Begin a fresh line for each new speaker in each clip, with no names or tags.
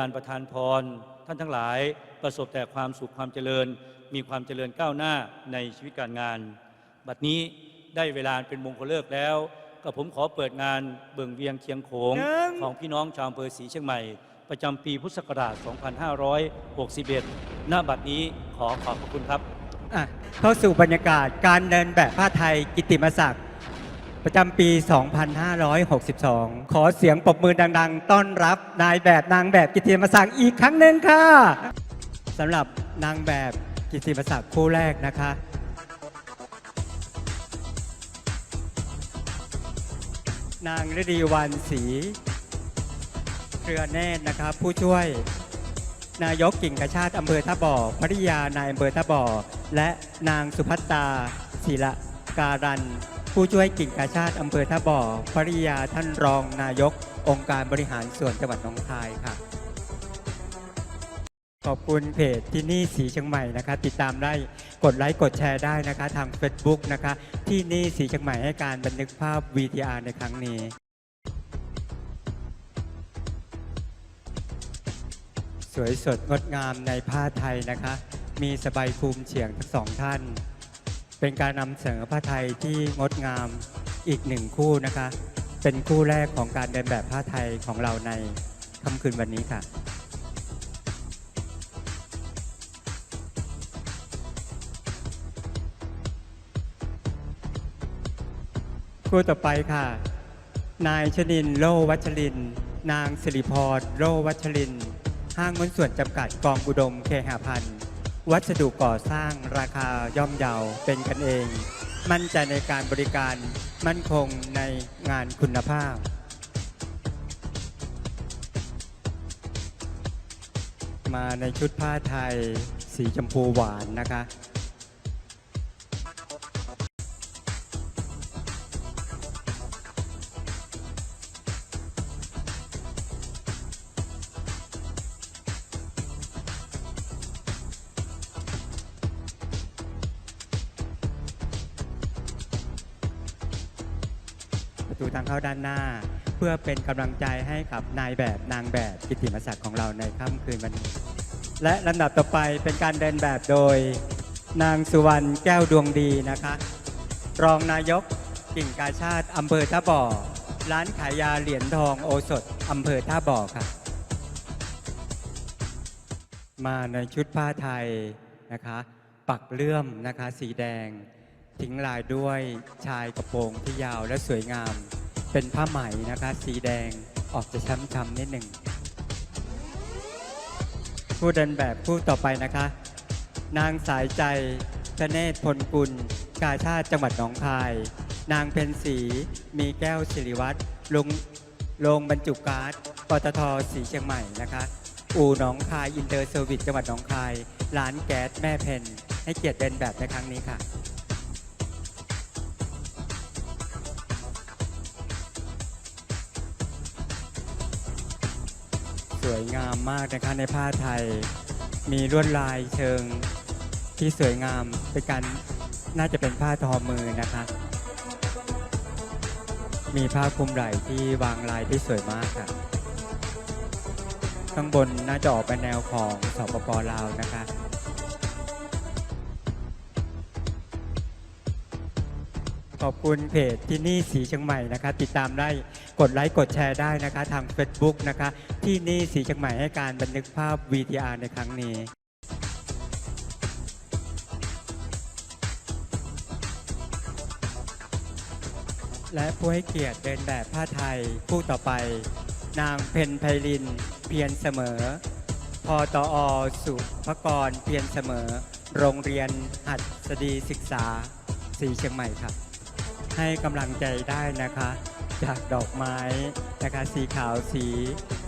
บันดาลประทานพร ท่านทั้งหลายประสบแต่ความสุขความเจริญ มีความเจริญก้าวหน้าในชีวิตการงาน บัดนี้ได้เวลาเป็นมงคลเลิกแล้ว ก็ผมขอเปิดงานเบิ่งเวียงเคียงโขง
หนึ่ง
ของพี่น้องชาวอำเภอศรีเชียงใหม่ ประจำปีพุทธศักราช 2561ณบัดนี้ขอขอบพระคุณครับ
อะเข้าสู่บรรยากาศการเดินแบบผ้าไทยกิตติมศักดิ์ ประจำปี 2562 ขอเสียงปรบมือดัง ๆ ต้อนรับนายแบบนางแบบกิติมศักดิ์อีกครั้งหนึ่งค่ะสำหรับนางแบบกิติมศักดิ์คู่แรกนะคะ นางฤดีวันศรีเครือแน่นนะครับผู้ช่วยนายกกิ่งกระชาติอำเภอท่าบ่อภริยานายอำเภอท่าบ่อ และนางสุภัตตาศิละการัน ผู้ช่วยกิ่งกระชาติอำเภอท่าบ่อภริยาท่านรองนายก องค์การบริหารส่วนจังหวัดหนองคายค่ะ ขอบคุณเพจที่นี่สีเชียงใหม่นะคะ ติดตามได้กดไลค์กดแชร์ได้นะคะ ทาง Facebook นะคะ ที่นี่สีเชียงใหม่ให้การบันทึกภาพ VTR ในครั้งนี้สวยสดงดงามในผ้าไทยนะคะ มีสบายภูมิเฉียงทั้งสองท่าน เป็นการนำเสนอผ้าไทยที่งดงามอีกหนึ่งคู่นะคะ เป็นคู่แรกของการเดินแบบผ้าไทยของเราในค่ำคืนวันนี้ค่ะคู่ต่อไปค่ะ นายชนินทร์โลวัชริน นางสิริพรโลวัชริน ห้างหุ้นส่วนจำกัดกองอุดมเคหพันธ์ วัสดุก่อสร้างราคาย่อมเยาเป็นกันเอง มั่นใจในการบริการมั่นคงในงานคุณภาพ มาในชุดผ้าไทย สีชมพูหวานนะคะ พื่อเป็นกำลังใจให้กับนายแบบนางแบบกิตติมศักดิ์ของเราในค่ำคืนวันนี้ และลำดับต่อไปเป็นการเดินแบบโดย นางสุวรรณแก้วดวงดีนะคะ รองนายกกิ่งกาชาติอำเภอท่าบ่อ ร้านขายยาเหรียญทองโอสถอำเภอท่าบ่อค่ะ มาในชุดผ้าไทยนะคะ ปักเลื่อมนะคะ สีแดง ทิ้งลายด้วยชายกระโปรงที่ยาวและสวยงาม เป็นผ้าไหมนะคะ สีแดงออกจะช้ำๆนิดหนึ่ง ผู้เดินแบบผู้ต่อไปนะคะ นางสายใจชเนศพลกุล กาชาติจังหวัดหนองคาย นางเพ็ญศรีมีแก้วสิริวัตรลงโรงบรรจุก๊าซปตทสีเชียงใหม่นะคะ อู่หนองคายอินเตอร์เซอร์วิสจังหวัดหนองคาย ร้านแก๊สแม่เพนให้เกียรติเดินแบบในครั้งนี้ค่ะ วยงามมากนะคะในผ้าไทย มีลวดลายเชิงที่สวยงามเป็นการน่าจะเป็นผ้าทอมือนะคะ มีผ้าคลุมไหล่ที่วางลายที่สวยมากค่ะ ข้างบนน่าจะออกเป็นแนวของสปปลาวนะคะขอบคุณเพจที่นี่สีเชียงใหม่นะคะ ติดตามได้กดไลค์กดแชร์ได้นะคะ ทาง Facebook นะคะ ที่นี่สีเชียงใหม่ให้การบันทึกภาพ VTR ในครั้งนี้ และผู้ให้เกียรติเดินแบบผ้าไทยผู้ต่อไป นางเพนไพลิน เพียรเสมอ พอตอสุภกรเพียรเสมอ โรงเรียนหัดสดีศึกษาสีเชียงใหม่ครับ ให้กำลังใจได้นะคะ จากดอกไม้นะคะสีขาวสี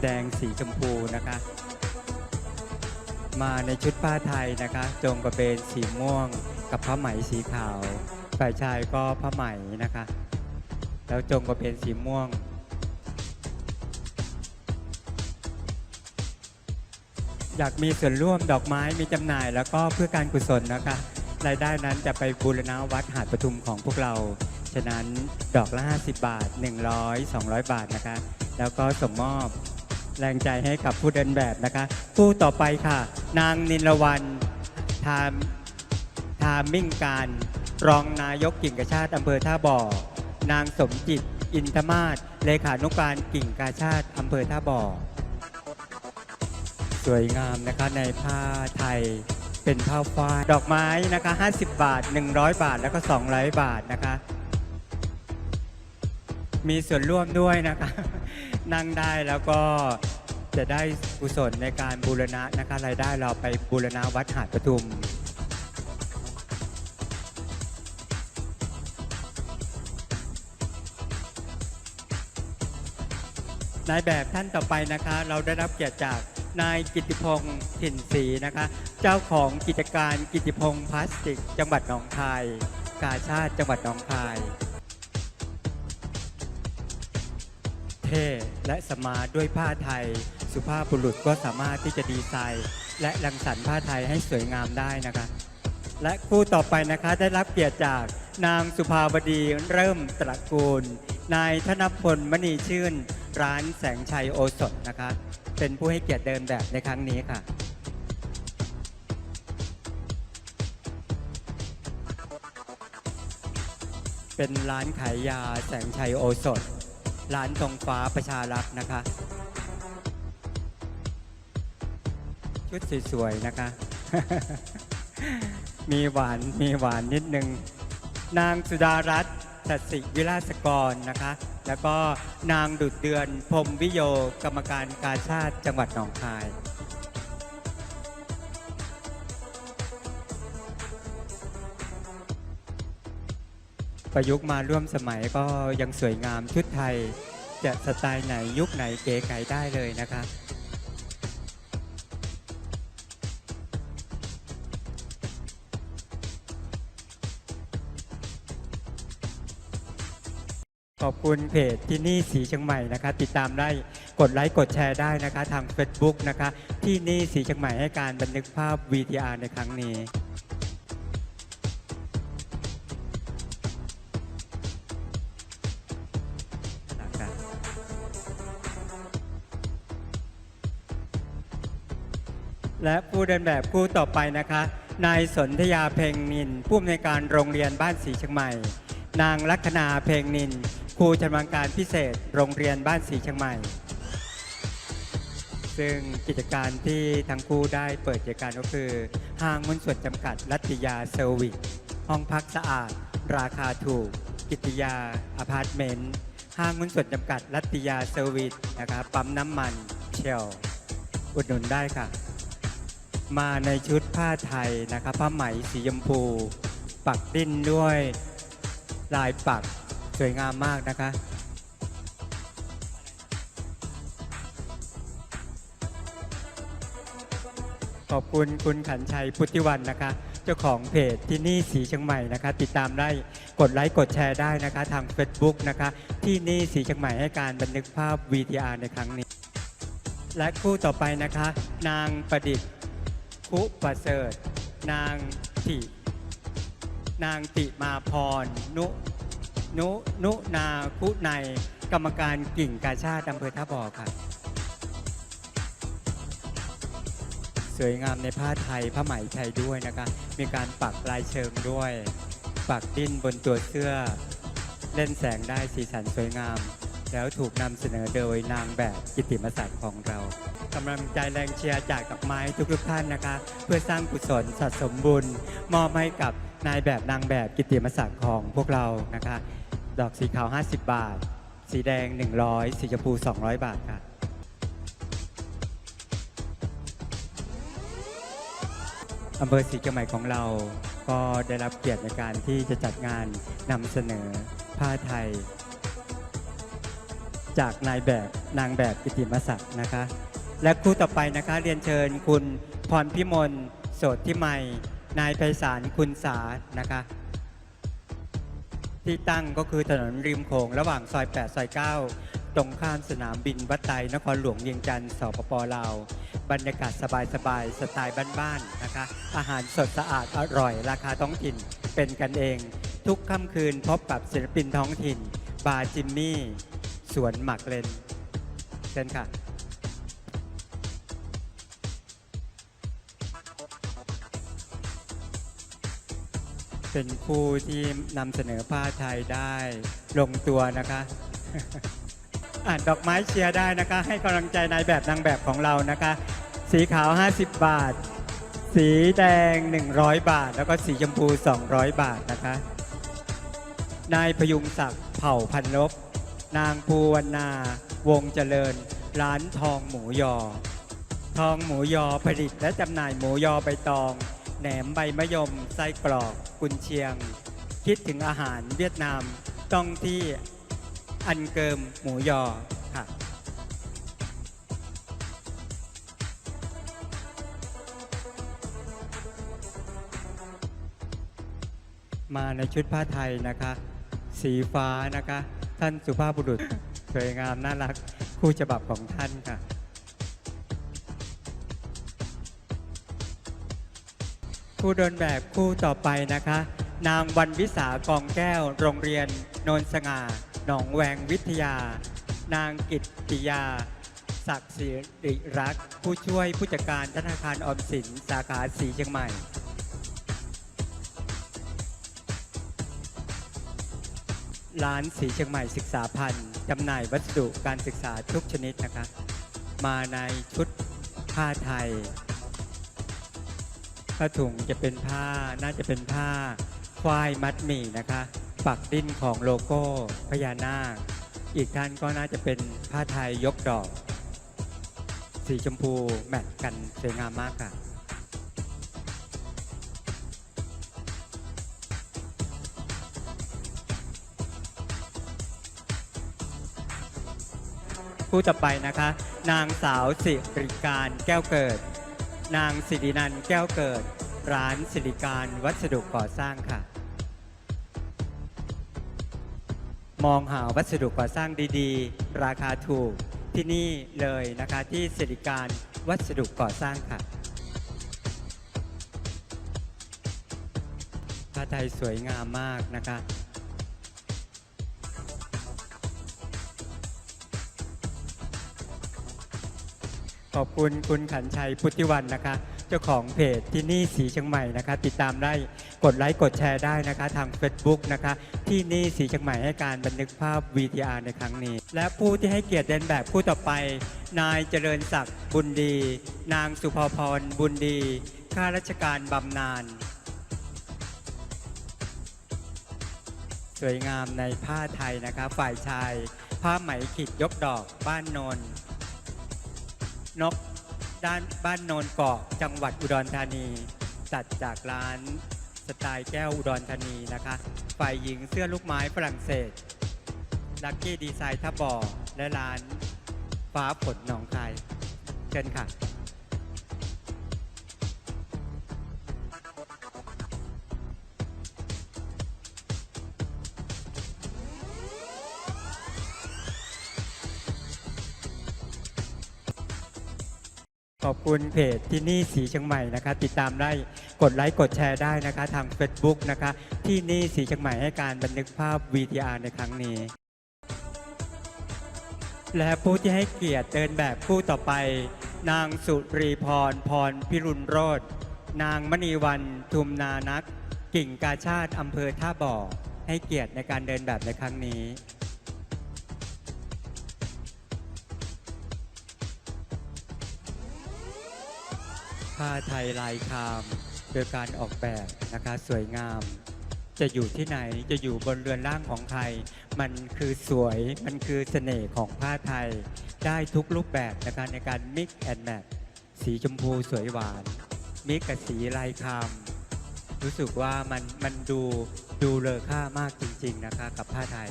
แดงสีชมพูนะคะ มาในชุดผ้าไทยนะคะจงกระเบนสีม่วง กับผ้าไหมสีขาว ฝ่ายชายก็ผ้าไหมนะคะ แล้วจงกระเบนสีม่วงอยากมีส่วนร่วมดอกไม้มีจำหน่ายแล้วก็เพื่อการกุศลนะคะ รายได้นั้นจะไปบูรณะวัดหาดปทุมของพวกเรา ฉะนั้นดอกละ 50 บาท 100 200 บาทนะคะ แล้วก็ส่งมอบแรงใจให้กับผู้เดินแบบนะคะ ผู้ต่อไปค่ะ นางนินลวันทามทามิ่งการรองนายกกิ่งกระชาติอำเภอท่าบ่อ นางสมจิต อินทมาศเลขานุการกิ่งกาชาติอำเภอท่าบ่อ สวยงามนะคะในผ้าไทยเป็นผ้าฝ้ายดอกไม้นะคะ 50 บาท 100 บาทแล้วก็ 200 บาทนะคะ มีส่วนร่วมด้วยนะคะ นั่งได้แล้วก็จะได้กุศลในการบูรณะนะคะรายได้เราไปบูรณะวัดหาดปทุม นายแบบท่านต่อไปนะคะ เราได้รับเกียรติจากนายกิติพงศ์ถิ่นศรีนะคะ เจ้าของกิจการกิติพงศ์พลาสติก จังหวัดหนองคาย กาชาติจังหวัดหนองคาย ท่และสมาร์ทด้วยผ้าไทย สุภาพบุรุษก็สามารถที่จะดีไซน์ และรังสรรค์ผ้าไทยให้สวยงามได้นะคะ และคู่ต่อไปนะคะได้รับเกียรติจากนางสุภาวดีเริ่มตระกูล นายธนพลมณีชื่น ร้านแสงชัยโอสถนะคะ เป็นผู้ให้เกียรติเดินแบบในครั้งนี้ค่ะเป็นร้านขายยาแสงชัยโอสถ ร้านทรงฟ้าประชารักษ์นะคะ ชุดสวยๆนะคะ มีหวานมีหวานนิดนึง นางสุดารัตน์สัตสิวิลาสกรนะคะ แล้วก็นางดุดเดือนพรมวิโยกรรมการกาชาติจังหวัดหนองคาย ประยุกต์มาร่วมสมัยก็ยังสวยงามชุดไทย จะสไตล์ไหนยุคไหนเก๋ไก๋ได้เลยนะคะขอบคุณเพจที่นี่สีเชียงใหม่นะคะ ติดตามได้กดไลค์กดแชร์ได้นะคะ ทาง Facebook นะคะ ที่นี่สีเชียงใหม่ให้การบันทึกภาพ VTR ในครั้งนี้ และผู้เดินแบบคู่ต่อไปนะคะ นายสนธยาเพ็งนิน ผู้อำนวยการโรงเรียนบ้านสีเชียงใหม่ นางลัคนาเพ็งนิน ครูชำนาญการพิเศษ โรงเรียนบ้านสีเชียงใหม่ ซึ่งกิจการที่ทั้งคู่ได้เปิดกิจการก็คือ ห้างหุ้นส่วนจำกัด รัตติยาเซอร์วิส ห้องพักสะอาด ราคาถูก กิตติยาอพาร์ตเมนต์ ห้างหุ้นส่วนจำกัด รัตติยาเซอร์วิส นะครับ ปั๊มน้ำมันเชลอุดหนุนได้ค่ะ มาในชุดผ้าไทยนะคะผ้าไหมสีชมพู ปักดิ้นด้วยลายปักสวยงามมากนะคะ ขอบคุณคุณขันชัยพุทธิวันนะคะ เจ้าของเพจที่นี่สีเชียงใหม่นะคะ ติดตามได้กดไลค์กดแชร์ได้นะคะ ทาง Facebook นะคะ ที่นี่สีเชียงใหม่ให้การบันทึกภาพ VTR ในครั้งนี้ และคู่ต่อไปนะคะ นางประดิษฐ์ คุประเสริฐ นางติ นางติมาพร นุนุนุนาคุในกรรมการกิ่งกาชาติอำเภอท่าบ่อค่ะ สวยงามในผ้าไทยผ้าไหมไทยด้วยนะคะ มีการปักลายเชิงด้วย ปักดิ้นบนตัวเสื้อ เล่นแสงได้สีสันสวยงาม แล้วถูกนำเสนอโดยนางแบบกิตติมศักดิ์ของเรากำลังใจแรงเชียร์จากดอกไม้ทุกๆท่านนะคะ เพื่อสร้างกุศลสะสมบุญ มอบให้กับนายแบบนางแบบกิตติมศักดิ์ของพวกเรานะคะ ดอกสีขาว 50 บาท สีแดง 100 สีชมพู 200 บาทค่ะอำเภอศรีเชียงใหม่ของเราก็ได้รับเกียรติในการที่จะจัดงานนำเสนอผ้าไทย จากนายแบบนางแบบกิติมศักดิ์นะคะ และคู่ต่อไปนะคะเรียนเชิญคุณพรพิมลโสดทิไมยนายไพศาลคุณสานะคะ ที่ตั้งก็คือถนนริมโขงระหว่างซอย 8 ซอย 9 ตรงข้ามสนามบินวัดไตนครหลวงเวียงจันทร์สปปลาว บรรยากาศสบายๆสไตล์บ้านๆนะคะ อาหารสดสะอาดอร่อย ราคาท้องถิ่นเป็นกันเอง ทุกค่ำคืนพบกับศิลปินท้องถิ่น บาร์จิมมี่ สวนหมักเลนเชิญค่ะ เป็นผู้ที่นำเสนอผ้าไทยได้ลงตัวนะคะ อ่านดอกไม้เชียร์ได้นะคะ ให้กำลังใจนายแบบนางแบบของเรานะคะ สีขาว 50 บาท สีแดง 100 บาท แล้วก็สีชมพู 200 บาทนะคะ นายพยุงศักดิ์เผ่าพันลบ นางภูวรรณาวงเจริญ ร้านทองหมูยอ ทองหมูยอผลิตและจำหน่ายหมูยอใบตอง แหนมใบมะยม ไส้กรอก กุนเชียง คิดถึงอาหารเวียดนาม ต้องที่อันเกิมหมูยอค่ะมาในชุดผ้าไทยนะคะ สีฟ้านะคะ ท่านสุภาพบุรุษสวยงามน่ารักคู่ฉบับของท่านค่ะ ผู้เดินแบบคู่ต่อไปนะคะ นางวันวิสากองแก้ว โรงเรียนโนนสง่า หนองแวงวิทยา นางกิตติยา ศักดิ์สิริรักษ์ผู้ช่วยผู้จัดการธนาคารออมสินสาขาสีเชียงใหม่ ร้านสีเชียงใหม่ศึกษาพันธ์จำหน่ายวัสดุการศึกษาทุกชนิดนะคะมาในชุดผ้าไทย ผ้าถุงจะเป็นผ้าน่าจะเป็นผ้าควายมัดหมี่นะคะ ปักดิ้นของโลโก้พญานาค อีกท่านก็น่าจะเป็นผ้าไทยยกดอก สีชมพูแมทกันสวยงามมากค่ะ ผู้ต่อไปนะคะ นางสาวสิริการแก้วเกิด นางสิรินันแก้วเกิด ร้านสิริการวัสดุก่อสร้างค่ะ มองหาวัสดุก่อสร้างดีๆ ราคาถูกที่นี่เลยนะคะที่สิริการวัสดุก่อสร้างค่ะผ้าไทยสวยงามมากนะคะ ขอบคุณคุณขันชัยพุทธิวันนะคะ เจ้าของเพจที่นี่สีเชียงใหม่นะคะ ติดตามได้กดไลค์กดแชร์ได้นะคะ ทาง Facebook นะคะ ที่นี่สีเชียงใหม่ให้การบันทึกภาพ VTR ในครั้งนี้ และผู้ที่ให้เกียรติเดินแบบผู้ต่อไป นายเจริญศักดิ์บุญดี นางสุภพรบุญดีข้าราชการบำนาญสวยงามในผ้าไทยนะคะ ฝ่ายชาย ผ้าไหมขีดยกดอกบ้านโนน นกด้านบ้านโนนเกาะจังหวัดอุดรธานี จัดจากร้านสไตล์แก้วอุดรธานีนะคะฝ่ายหญิงเสื้อลูกไม้ฝรั่งเศสลักกี้ดีไซน์ท่าบ่อและร้านฟ้าผลหนองคายเชิญค่ะ ขอบคุณเพจที่นี่สีเชียงใหม่นะคะ ติดตามได้กดไลค์กดแชร์ได้นะคะ ทาง Facebook นะคะ ที่นี่สีเชียงใหม่ให้การบันทึกภาพ VTR ในครั้งนี้ และผู้ที่ให้เกียรติเดินแบบผู้ต่อไป นางสุรีพรพรพิรุณโรธนางมณีวันทุมนานัก กิ่งกาชาติอำเภอท่าบ่อให้เกียรติในการเดินแบบในครั้งนี้ ผ้าไทยลายคาม โดยการออกแบบนะคะสวยงาม จะอยู่ที่ไหนจะอยู่บนเรือนร่างของใคร มันคือสวยมันคือเสน่ห์ของผ้าไทย ได้ทุกรูปแบบนะคะในการ mix and match สีชมพูสวยหวานมิกกับสีลายคามรู้สึกว่ามันมันดูดูเลอค่ามากจริง ๆนะคะกับผ้าไทย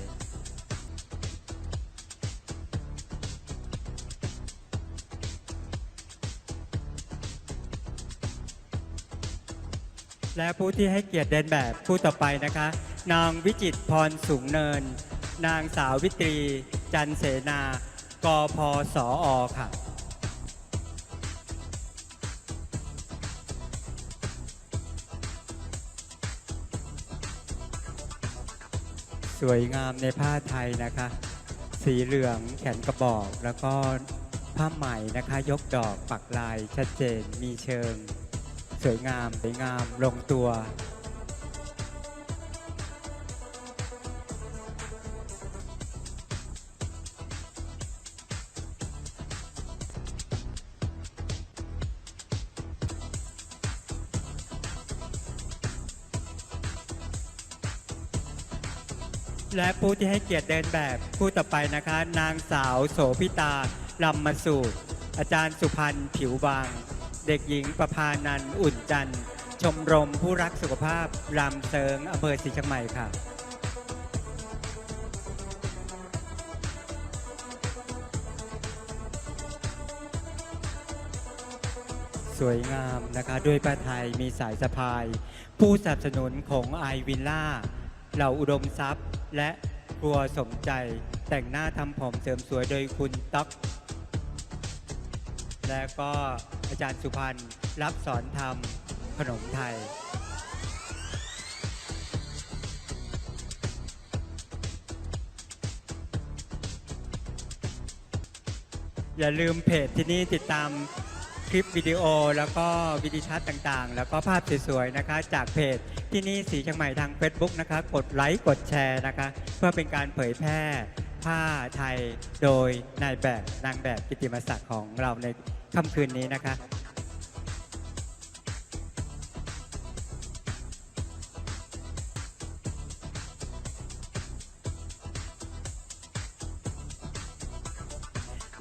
และผู้ที่ให้เกียรติเดินแบบผู้ต่อไปนะคะ นางวิจิตพรสูงเนิน นางสาววิตรี จันเสนากพสออค่ะ สวยงามในผ้าไทยนะคะ สีเหลืองแขนกระบอก แล้วก็ผ้าไหมนะคะ ยกดอกปักลายชัดเจนมีเชิง สวยงาม สวยงาม ลงตัว และผู้ที่ให้เกียรติเดินแบบผู้ต่อไปนะคะ นางสาวโสพิตาลำมาสูตรอาจารย์สุพันธ์ผิวบาง เด็กหญิงประพานันท์อุ่นจันทร์ชมรมผู้รักสุขภาพรำเซิงอำเภอศรีเชียงใหม่ค่ะ สวยงามนะคะด้วยผ้าไทยมีสายสะพาย ผู้สนับสนุนของไอวิลล่าเหล่าอุดมทรัพย์ และครัวสมใจแต่งหน้าทำผมเสริมสวยโดยคุณต๊อกและก็ อาจารย์สุพันธ์รับสอนทำขนมไทยอย่าลืมเพจที่นี่ติดตามคลิปวิดีโอ แล้วก็วิดีทัศน์ต่างๆ แล้วก็ภาพสวยๆนะคะ จากเพจที่นี่สีเชียงใหม่ทาง Facebook นะคะ กดไลค์กดแชร์นะคะ เพื่อเป็นการเผยแพร่ผ้าไทยโดยนายแบบนางแบบกิติมศักดิ์ของเราใน ค่ำคืนนี้นะคะ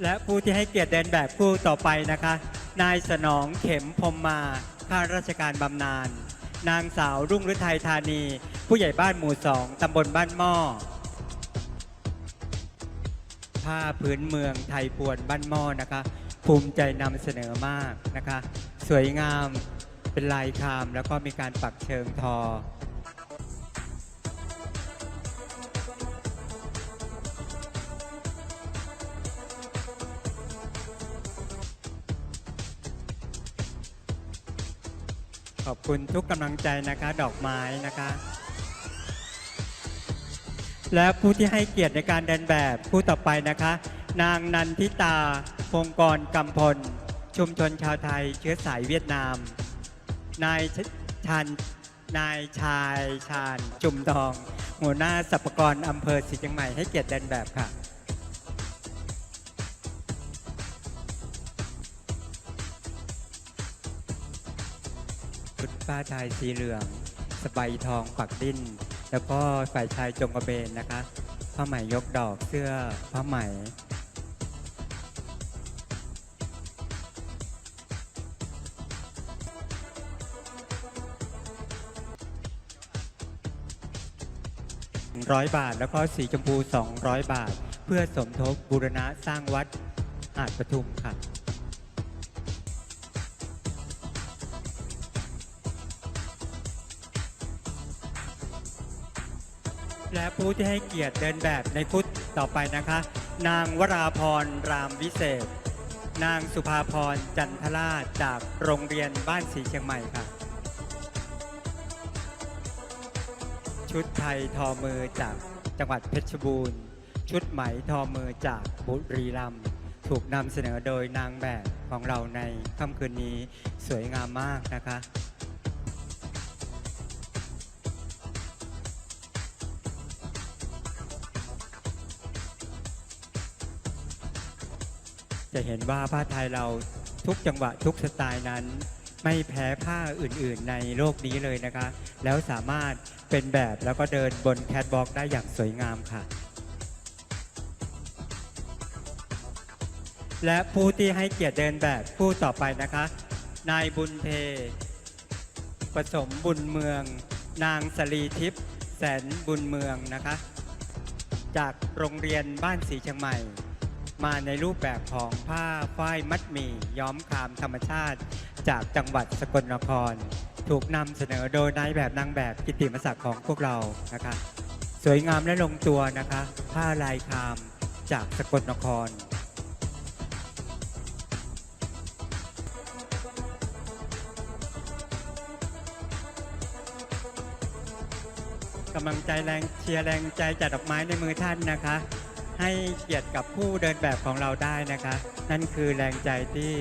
และผู้ที่ให้เกียรติเดินแบบผู้ต่อไปนะคะ นายสนองเข็มพรมมาข้าราชการบำนาญ นางสาวรุ่งฤทัยธานี ผู้ใหญ่บ้านหมู่สองตำบลบ้านหม้อ ผ้าพื้นเมืองไทยพวนบ้านหม้อนะคะ ภูมิใจนำเสนอมากนะคะ สวยงามเป็นลายคามแล้วก็มีการปักเชิงทอ ขอบคุณทุกกำลังใจนะคะ ดอกไม้นะคะ และผู้ที่ให้เกียรติในการเดินแบบผู้ต่อไปนะคะ นางนันทิตา พงกรกำพล ชุมชนชาวไทยเชื้อสายเวียดนาม นายชันนายชายชาญจุมทอง หัวหน้าสรรพกรอำเภอศรีเชียงใหม่ให้เกียรติเดินแบบค่ะชุดผ้าชายสีเหลือง สบายทองปักดิ้น แล้วก็ฝ่ายชายจงกระเบนนะคะ ผ้าไหมยกดอกเสื้อผ้าไหม ร้อยบาท แล้วก็สีชมพู 200 บาท เพื่อสมทบบูรณะสร้างวัดหาดปทุมค่ะ และผู้ที่ให้เกียรติเดินแบบในพุทธต่อไปนะคะ นางวราพรรามวิเศษ นางสุภาพรจันทราชจากโรงเรียนบ้านสีเชียงใหม่ค่ะ ชุดไทยทอมือจากจังหวัดเพชรบูรณ์ ชุดไหมทอมือจากบุรีรัมย์ถูกนำเสนอโดยนางแบบของเราในค่ำคืนนี้สวยงามมากนะคะจะเห็นว่าผ้าไทยเราทุกจังหวะทุกสไตล์นั้น ไม่แพ้ผ้าอื่นๆในโลกนี้เลยนะคะ แล้วสามารถ เป็นแบบแล้วก็เดินบนแคทวอล์กได้อย่างสวยงามค่ะ และผู้ที่ให้เกียรติเดินแบบผู้ต่อไปนะคะ นายบุญเทผสมบุญเมือง นางสลีทิพย์แสนบุญเมืองนะคะ จากโรงเรียนบ้านสีเชียงใหม่ มาในรูปแบบของผ้าฝ้ายมัดหมี่ย้อมคามธรรมชาติ จากจังหวัดสกลนคร ถูกนำเสนอโดยนายแบบนางแบบกิตติมศักดิ์ของพวกเรานะคะ สวยงามและลงตัวนะคะ ผ้าลายคามจากสกลนครกำลังใจแรงเชียร์แรงใจจัดดอกไม้ในมือท่านนะคะ ให้เกียรติกับผู้เดินแบบของเราได้นะคะ นั่นคือแรงใจที่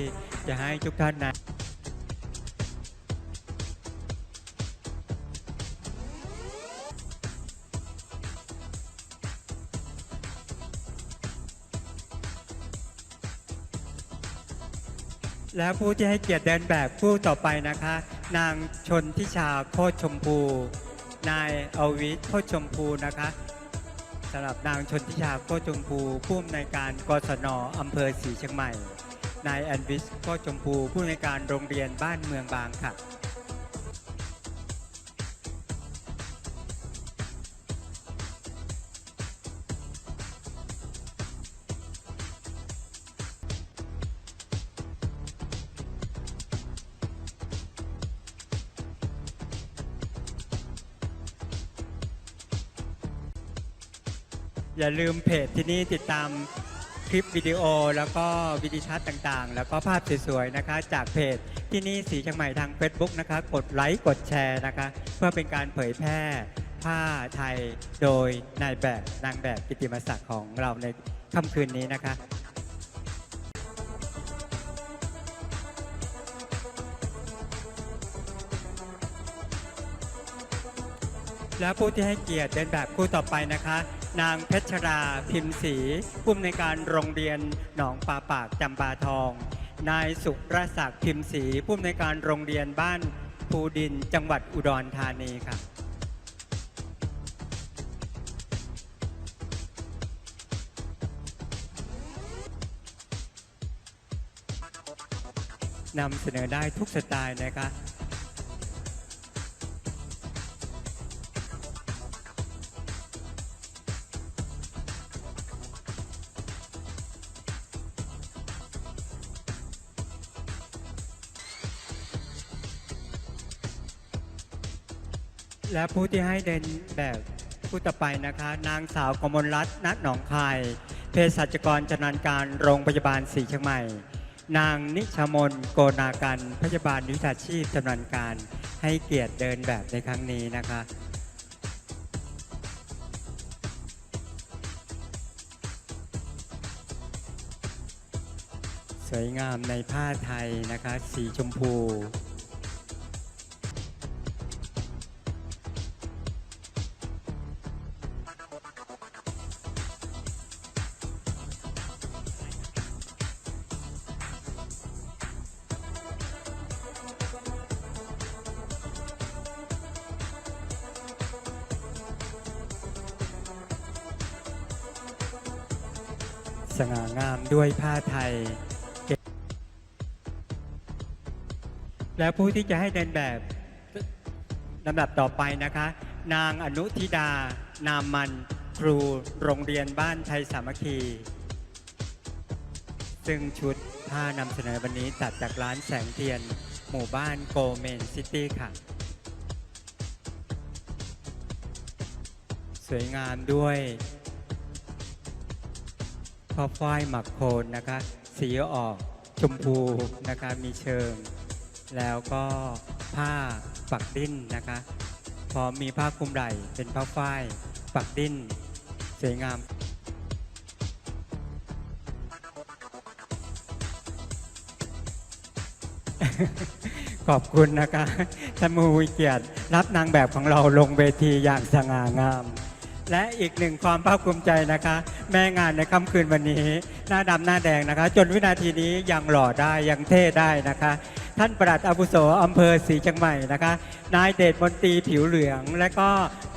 จะให้ทุกท่านน แล้วผู้ที่ให้เกียรติเดินแบบผู้ต่อไปนะคะ นางชนทิชาโคตรชมพู นายอวิทโคตรชมพูนะคะสำหรับนางชนทิชาโคจมพูผู้อำนวยการกศนอำเภอศรีเชียงใหม่ นายแอนวิสโคจมพูผู้อำนวยการโรงเรียนบ้านเมืองบางค่ะ อย่าลืมเพจที่นี่ติดตามคลิปวิดีโอ แล้วก็วิดีทัศน์ต่างๆ แล้วก็ภาพสวยๆนะคะ จากเพจที่นี่สีเชียงใหม่ทาง Facebook นะคะ กดไลค์กดแชร์นะคะ เพื่อเป็นการเผยแพร่ผ้าไทยโดยนายแบบนางแบบกิตติมศักดิ์ของเราในค่ำคืนนี้นะคะและผู้ที่ให้เกียรติเดินแบบคู่ต่อไปนะคะ นางเพชราพิมพ์ศรีผู้อำนวยการโรงเรียนหนองปลาปากจำปาทอง นายสุรศักดิ์พิมพ์ศรีผู้อำนวยการโรงเรียนบ้านภูดินจังหวัดอุดรธานีค่ะนำเสนอได้ทุกสไตล์นะคะ และผู้ที่ให้เดินแบบผู้ต่อไปนะคะ นางสาวกมลรัตน์นัทหนองคายเภสัชกรชำนาญการโรงพยาบาลศรีเชียงใหม่ นางนิชมนโกนากันพยาบาลวิชาชีพชำนาญการให้เกียรติเดินแบบในครั้งนี้นะคะสวยงามในผ้าไทยนะคะ สีชมพู และผู้ที่จะให้เดินแบบลำดับต่อไปนะคะ นางอนุธิดา นามมัน ครูโรงเรียนบ้านไทยสามัคคี ซึ่งชุดผ้านำเสนอวันนี้ตัดจากร้านแสงเทียน หมู่บ้านโกเมนซิตี้ค่ะ สวยงามด้วยพอฝ้ายหมักโคนนะคะ สีออกชมพูนะคะมีเชิง แล้วก็ผ้าปักดิ้นนะคะ พร้อมมีผ้าคลุมไหล่เป็นผ้าฝ้ายปักดิ้น สวยงามขอบคุณนะคะท่านมูวิเกียรติรับนางแบบของเราลงเวทีอย่างสง่างาม และอีกหนึ่งความภาคภูมิใจนะคะ แม่งานในค่ำคืนวันนี้ หน้าดำหน้าแดงนะคะ จนวินาทีนี้ยังหล่อได้ยังเท่ได้นะคะ ท่านประหลัดอาวุโสอำเภอศรีเชียงใหม่นะคะ นายเดชมนตรีผิวเหลือง และก็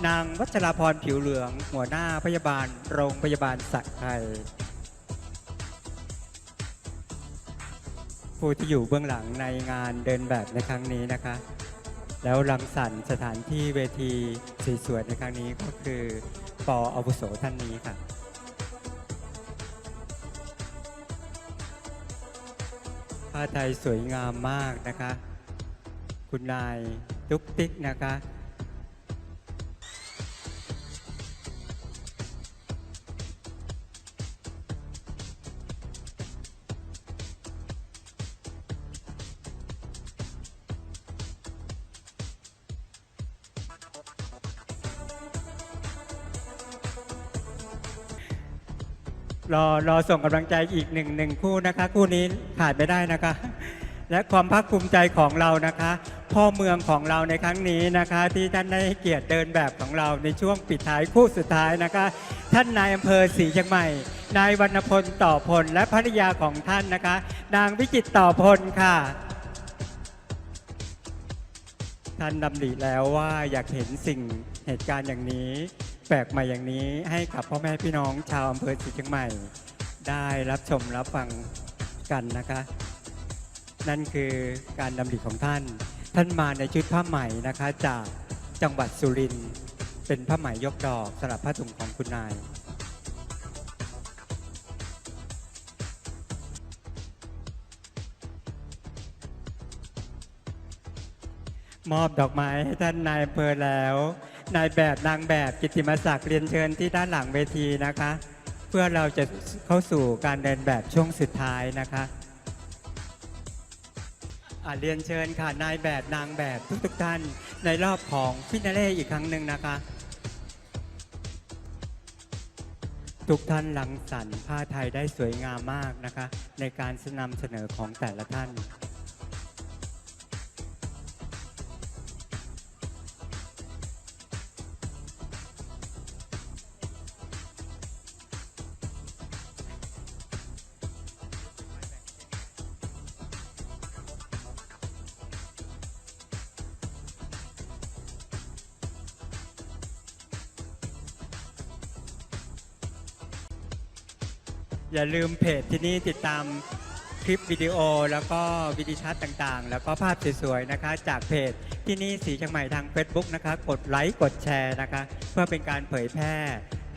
นางวัชราพรผิวเหลือง หัวหน้าพยาบาลโรงพยาบาลสักไทยผู้ที่อยู่เบื้องหลังในงานเดินแบบในครั้งนี้นะคะ แล้วรังสรรค์สถานที่เวทีสีสวยในครั้งนี้ก็คือปออาวุโสท่านนี้ค่ะ ผ้าไทยสวยงามมากนะคะ คุณนายตุ๊กติ๊กนะคะ รอรอส่งกำลังใจอีกหนึ่งหนึ่งคู่นะคะ คู่นี้ขาดไม่ได้นะคะ และความภาคภูมิใจของเรานะคะ พ่อเมืองของเราในครั้งนี้นะคะ ที่ท่านได้ให้เกียรติเดินแบบของเราในช่วงปิดท้ายคู่สุดท้ายนะคะ ท่านนายอำเภอศรีเชียงใหม่นายวรรณพลต่อพลและภรรยาของท่านนะคะ นางวิจิตต่อพลค่ะท่านดำริแล้วว่าอยากเห็นสิ่งเหตุการณ์อย่างนี้ แปลกใหม่อย่างนี้ให้กับพ่อแม่พี่น้องชาวอำเภอศรีเชียงใหม่ ได้รับชมรับฟังกันนะคะ นั่นคือการดำริของท่าน ท่านมาในชุดผ้าไหมนะคะจากจังหวัดสุรินทร์เป็นผ้าไหมยกดอกสำหรับผ้าถุงของคุณนายมอบดอกไม้ให้ท่านนายอำเภอแล้ว นายแบบนางแบบกิตติมศักดิ์เรียนเชิญที่ด้านหลังเวทีนะคะ เพื่อเราจะเข้าสู่การเดินแบบช่วงสุดท้ายนะคะอะเรียนเชิญค่ะนายแบบนางแบบทุกๆท่าน ในรอบของฟินาเล่อีกครั้งหนึ่งนะคะ ทุกท่านหลังสรรผ้าไทยได้สวยงามมากนะคะ ในการนำเสนอของแต่ละท่าน อย่าลืมเพจที่นี่ติดตามคลิปวิดีโอ แล้วก็วิดีทัศน์ต่างๆ แล้วก็ภาพสวยๆนะคะ จากเพจที่นี่สีเชียงใหม่ทาง Facebook นะคะ กดไลค์กดแชร์นะคะ เพื่อเป็นการเผยแพร่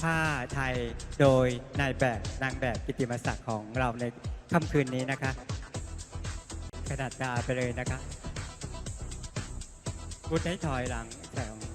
ผ้าไทยโดยนายแบบนางแบบกิติมศักดิ์ของเราในค่ำคืนนี้นะคะกระดาษดาไปเลยนะคะพุทธให้ถอยหลังแถว